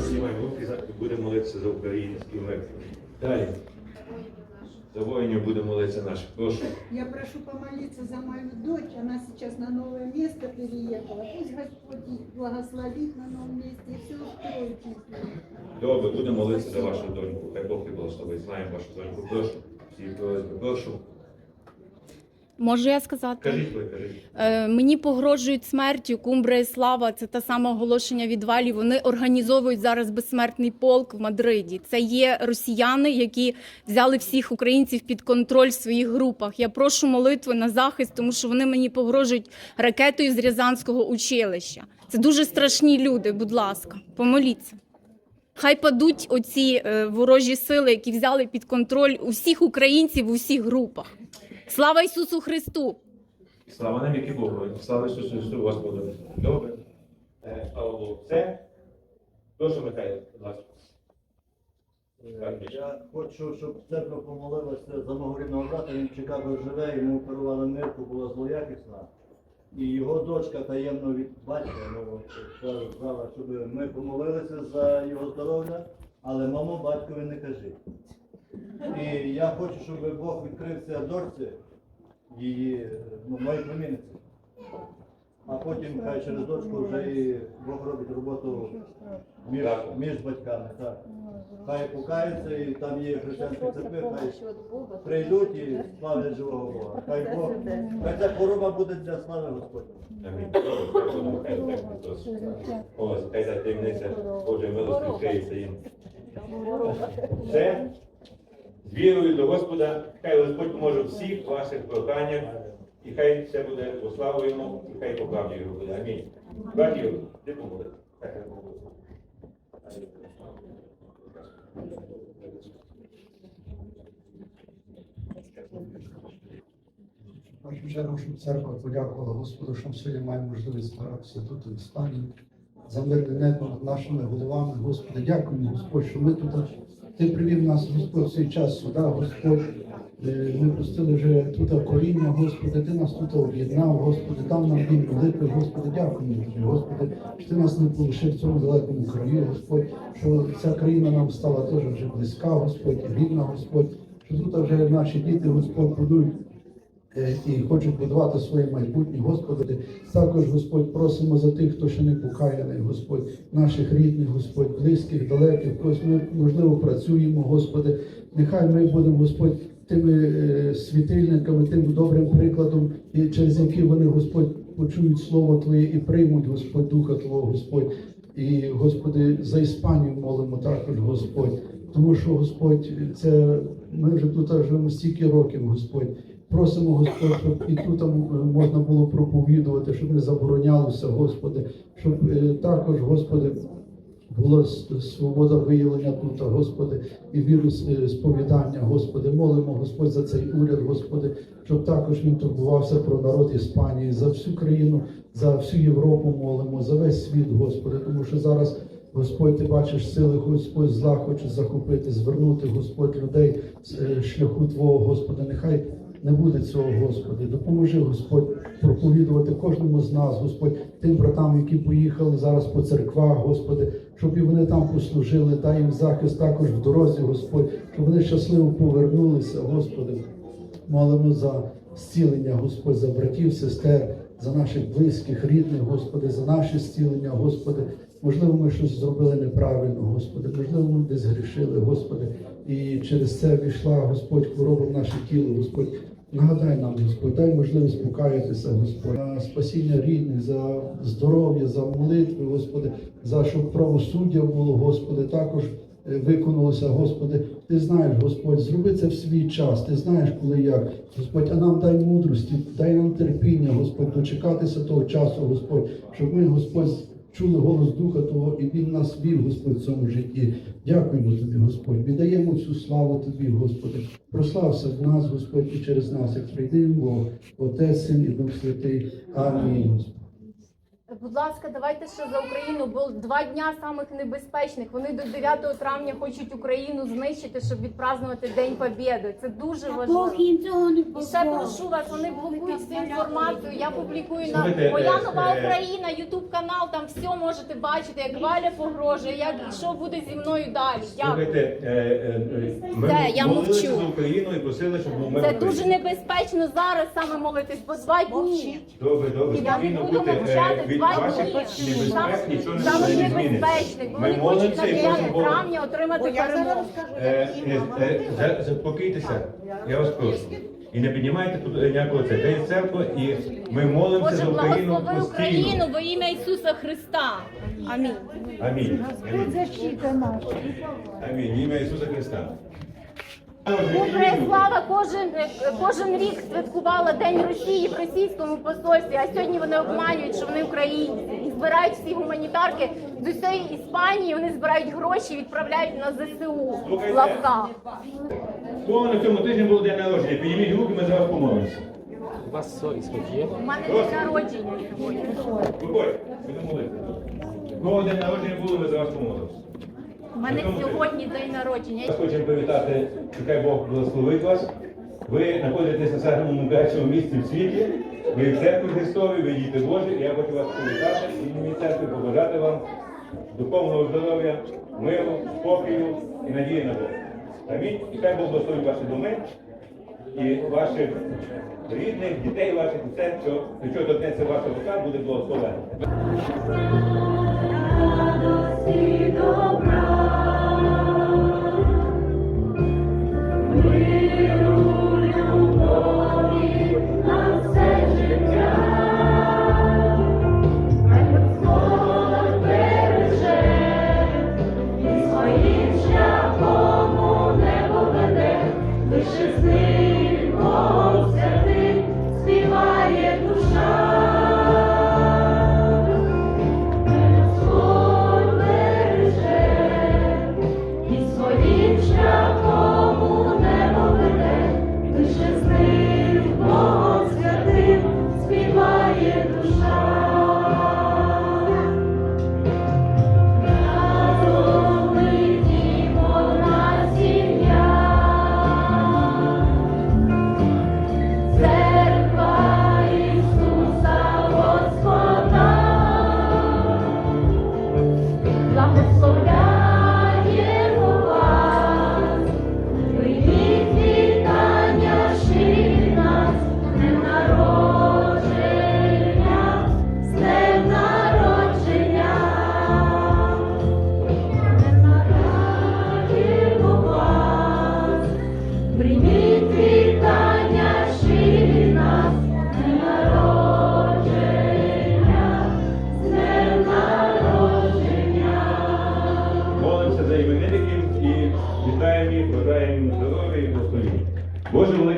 Знімаємо руки будемо молитися за український мир. Далі. За воїнів будемо молитися наших. Прошу. Я прошу помолиться за мою дочь. Она сейчас на новое место переехала. Пусть Господь их благословит на новом месте и все устроит. Добре, будемо молитися за вашу доньку. Хай Бог і благословить. Знаємо вашу доньку. Прошу. Всі просьби. Прошу. Можу я сказати? Кажіть ви, кажіть. Е, мені погрожують смертю. Кумбра і Слава це те саме оголошення відвалів. Вони організовують зараз безсмертний полк в Мадриді. Це є росіяни, які взяли всіх українців під контроль в своїх групах. Я прошу молитви на захист, тому що вони мені погрожують ракетою з Рязанського училища. Це дуже страшні люди. Будь ласка, помоліться. Хай падуть оці е, ворожі сили, які взяли під контроль усіх українців у всіх групах. Слава Ісусу Христу! Слава нам, які Богу. Слава Ісусу Христу, Господу. Добре. Е, Слава Богу. Це. Прошу, Михайло, будь ласка. Е, Я хочу, щоб церква помолилася за мого рідного брата. Він в Чикаго живе, йому оперували нирку, була злоякісна. І його дочка таємно від батька ну, сказала, щоб ми помолилися за його здоров'я, але мамо батькові не кажи. І я хочу, щоб Бог відкрився дорці її, ну, моїй племінниці. А потім хай через дочку вже і Бог робить роботу між, між батьками. Так. Хай покаються і там є християнські церкви, хай прийдуть і славлять живого Бога. Хай Бог, хай ця хвороба буде для слави Господня. Амінь. Ось, хай ця таємниця Божої милості відкриється їм. Все. З вірою до Господа, хай Господь поможе всіх ваших проханнях, і хай все буде славу йому, і хай по правді його буде. Амінь. Братів, Бог буде. Першу щоб церква подякувала Господу, що ми сьогодні маємо можливість збиратися тут у стані за мирне небо над нашими головами. Господи, дякуємо, Господь, що ми тут. Ти привів нас, Господь, в цей час сюди, Господь. Е, Ми пустили вже тут коріння, Господи, ти нас тут об'єднав, Господи, дав нам дім молитви, Господи, дякуємо тобі, Господи, що ти нас не полишив в цьому далекому краю, Господь, що ця країна нам стала теж вже близька, Господь, рідна, Господь, що тут вже наші діти, Господь, будують і хочуть будувати своє майбутнє. Господи, також Господь просимо за тих, хто ще не покаяний, Господь, наших рідних, Господь, близьких, далеких, когось ми можливо працюємо, Господи. Нехай ми будемо, Господь, тими е, світильниками, тим добрим прикладом, і через які вони, Господь, почують Слово Твоє і приймуть, Господь, Духа Твого, Господь. І, Господи, за Іспанію молимо також, Господь. Тому що, Господь, це ми вже тут живемо стільки років, Господь. Просимо, Господь, щоб і тут е, можна було проповідувати, щоб не заборонялося, Господи, щоб е, також, Господи, була свобода виявлення тут, Господи, і віру е, сповідання, Господи. Молимо, Господь, за цей уряд, Господи, щоб також він турбувався про народ Іспанії, за всю країну, за всю Європу молимо, за весь світ, Господи, тому що зараз. Господь, ти бачиш сили, Господь зла хоче захопити, звернути, Господь, людей з шляху Твого, Господи. Нехай не буде цього, Господи. Допоможи, Господь, проповідувати кожному з нас, Господь, тим братам, які поїхали зараз по церквах, Господи, щоб і вони там послужили, дай їм захист також в дорозі, Господь, щоб вони щасливо повернулися, Господи. Молимо за зцілення, Господь, за братів, сестер, за наших близьких, рідних, Господи, за наше зцілення, Господи. Можливо, ми щось зробили неправильно, Господи, можливо, ми десь грішили, Господи, і через це війшла Господь хвороба в наше тіло, Господь. Нагадай нам, Господь, дай можливість покаятися, Господь, за спасіння рідних, за здоров'я, за молитви, Господи, за щоб правосуддя було, Господи, також е, виконалося, Господи. Ти знаєш, Господь, зроби це в свій час. Ти знаєш, коли як. Господь, а нам дай мудрості, дай нам терпіння, Господь, дочекатися того часу, Господь, щоб ми, Господь, чули голос Духа Твого, і Він нас вів, Господь, в цьому житті. Дякуємо Тобі, Господь. Віддаємо всю славу Тобі, Господи. Прослався в нас, Господь, і через нас, як прийди Бог, Отець, Син і Дух Святий. Амінь. Господь. Будь ласка, давайте ще за Україну, бо два дня самих небезпечних. Вони до 9 травня хочуть Україну знищити, щоб відпразнувати День Побєди. Це дуже важливо. Бог їм цього не І ще прошу вас, вони блокують всю інформацію. Я публікую на Слухайте, моя е, нова е, Україна, Ютуб канал. Там все можете бачити, як Валя погрожує, як що буде зі мною далі. Дякую. Слухайте, е, е, е, ми Все, я молилися мовчу. за Україну і просили, щоб був мир. Це Україні. дуже небезпечно зараз саме молитись, бо два дні. Добре, добре, Я не спокійно буду бути. Е, два ваших небезпек нічого не Саме небезпечних, бо Ми вони хочуть молимося і 9 просимо Бога. травня отримати перемогу. Е, е, е, за- Заспокійтеся, я вас прошу. І не піднімайте тут ніякого це. Це є церква, і ми молимося Боже, за Україну благослови постійно. Україну во ім'я Ісуса Христа. Амінь. Амінь. Амінь. Амінь. Ім'я Ісуса Христа. Слава кожен е, кожен рік святкувала День Росії в російському посольстві, а сьогодні вони обманюють, що вони українці і збирають всі гуманітарки з усієї Іспанії. Вони збирають гроші і відправляють на ЗСУ в лапках. Кого на цьому тижні було день народження? Підніміть руки, ми за вас помолимося. У вас совість є? У мене день народження сьогодні. Виходь, будемо молитися. Кого день народження було, ми за вас помолимося. У мене сьогодні день народження. Ми хочемо привітати, хай Бог благословить вас. Ви знаходитесь на самому кращому місці в світі. Ви в церкві Христові, ви діти Божі. І я хочу вас привітати і імені церкви побажати вам духовного здоров'я, миру, спокою і надії на Бога. Амінь. І хай Бог благословить ваші доми і ваших рідних, дітей ваших, і все, що до чого торкнеться ваша рука, буде благословено. Лише з Sufficient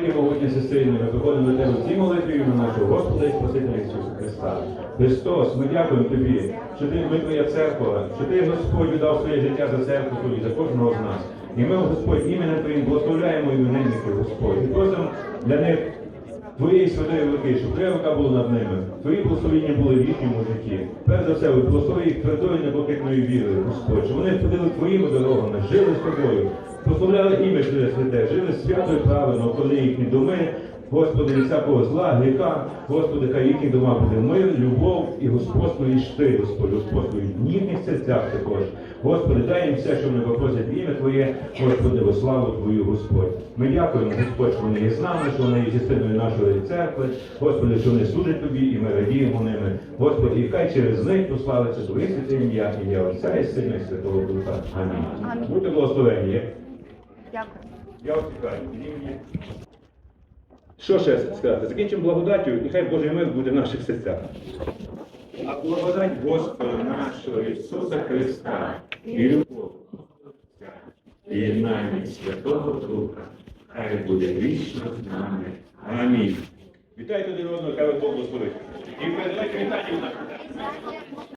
Боже великий сестри, ми приходимо до Тебе в цій молитві на нашого Господа і Спасителя Ісуса Христа. Христос, ми дякуємо Тобі, що ти ми Твоя церква, що Ти, Господь, віддав своє життя за церкву Твою, за кожного з нас. І ми, Господь, іменем Твоїм благословляємо іменинників, Господь. І просимо для них Твоєї святої води, щоб Твоя була над ними, Твої благословення були в їхньому житті. Перш за все, благослови їх твердою непокитною вірою, Господь, щоб вони ходили Твоїми дорогами, жили з тобою, прославляли ім'я святе, жили свято і правильно, коли їхні доми, Господи, від всякого зла, гріха, Господи, хай їхні дома буде мир, любов і господство і шти, Господи, господство і в їхніх серцях також. Господи, дай їм все, що вони попросять в ім'я Твоє, Господи, во славу Твою, Господь. Ми дякуємо, Господь, що вони є з нами, що вони є частиною нашої церкви, Господи, що вони служать Тобі, і ми радіємо ними. Господи, і хай через них прославиться Твоє святе ім'я, ім'я Отця і Сина і Святого Духа. Амінь. Будьте благословені. Дякую. Я. Ім'я. Що ще сказати? Закінчимо благодаттю, і хай Божий мир буде в наших серцях. А благодать Господа нашого Ісуса Христа і любов і єднання Святого Духа, хай буде вічно з нами. Амінь. Вітайте один одного, хай Бог благословить. І передавайте вітання у нас.